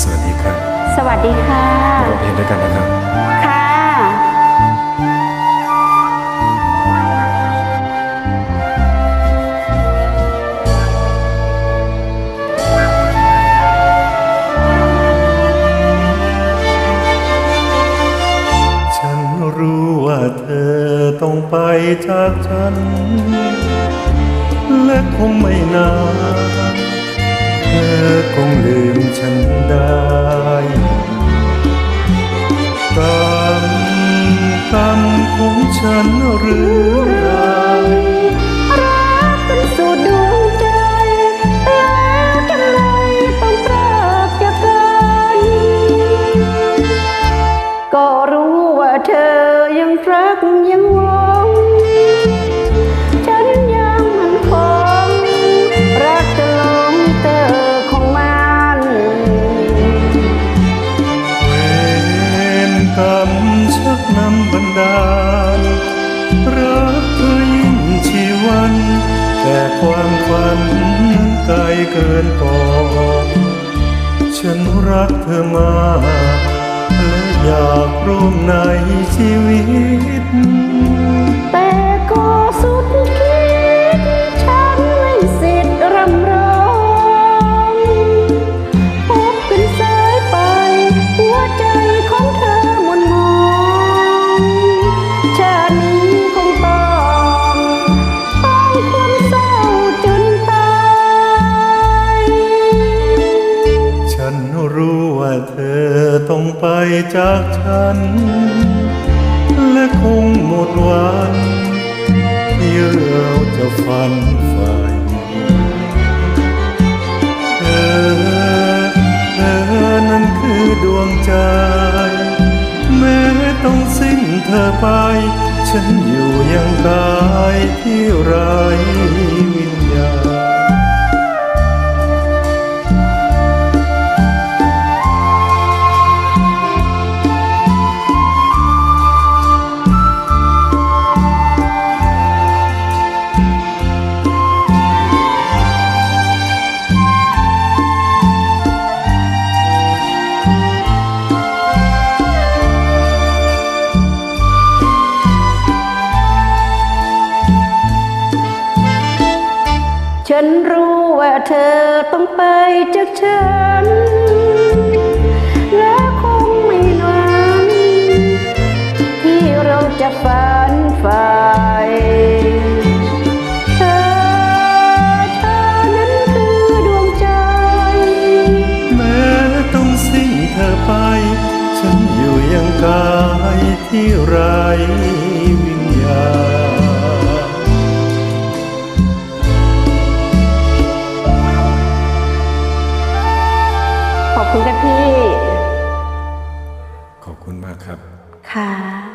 สวัสดีครับสวัสดีค่ะมาร้องเพลงด้วยกันนะครับ ค่ะ ฉันรู้ว่าเธอต้องไปจากฉัน และคงไม่นานเธอคงลืมฉันได้ตามกรรมของฉันหรือไรรักกันสุดดวงใจแล้วทำไมต้องพรากจากกันก็รู้ว่าเธอยังรักยังหวัง กรรมชักนำบันดาล รักเธอยิ่งชีวัน แต่ความฝันนั้นไกลเกินปอฉันรักเธอมากและอยากร่วมในชีวิต ไปจากฉัน และคงหมดวันที่เราจะฝันใฝ่เธอเธอนั้นคือดวงใจ แม้ต้องสิ้นเธอไป ฉันอยู่ยังกายที่ไร้วิญญาณ ฉันรู้ว่าเธอต้องไปจากฉัน และคงไม่นานที่เราจะฝันฝ่เธอเธอนั้นคือดวงใจ แม้ต้องสิ้นเธอไป ฉันอยู่ยังกายที่ไร ครับ ค่ะ